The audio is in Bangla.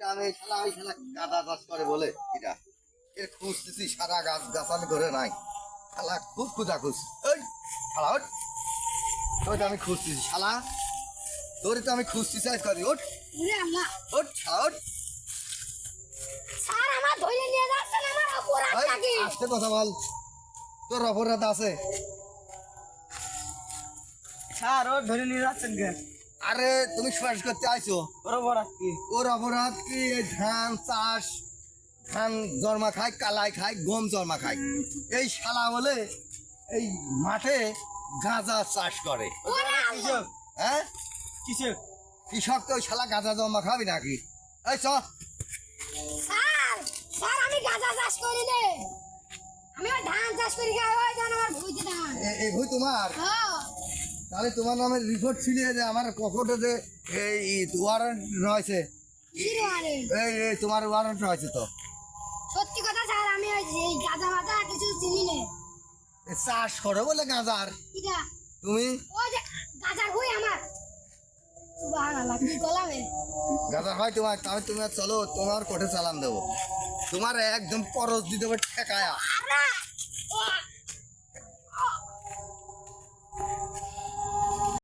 গ্রামে শালা ওই শালা গাঁদা চাষ করে বলে এটা। এর খুঁজতেছি সারা গাছ গাছালি করে নাই। শালা খুব খুঁজা খুঁজ। ওই শালা ওঠ। তোর তো আমি খুঁজতেছি শালা। তোরে তো আমি খুঁজতেছি আজ করি ওঠ। ওঠ শালা ওঠ। ধরে আস্তে কথা বল। তোর অপরাধ আছে। স্যার ও ধরে নিয়ে যাচ্ছেন কে আরে তুমি শ্বাস করতে আইছো? ওর বড় কি? ওর অপরাধ কি? ধান চাষ ধান জন্মা খায় কালাই খায় গম জন্মা খায় এই শালা বলে এই মাঠে গাঁজা চাষ করে। হ্যাঁ? কিসব কৃষক তো শালা গাঁজা জন্মা খাবি নাকি? এই চ। আমি গাঁজা চাষ করি নে। আমি ধান চাষ করি খাই ওই ধান আমার ভুইতে ধান। এ- এই ভুই তোমার? হ্যাঁ। তাহলে তোমার নামে রিপোর্ট ছিল যে আমার পকেটে যে এই ওয়ারেন্ট রয়েছে। এই এই তোমার ওয়ারেন্ট রয়েছে তো। সত্যি কথা স্যার আমি এই গাঁজা মাথা কিছু চিনি নে। চাষ করে বলে গাঁজার। তুমি? ওই যে গাঁজার ভুই আমার? গাঁজা হয় তোমার তাহলে তুমি চলো তোমার কোঠে চালান দেবো। তোমার একদম পরশ দিতে হবে ঠেকায়া।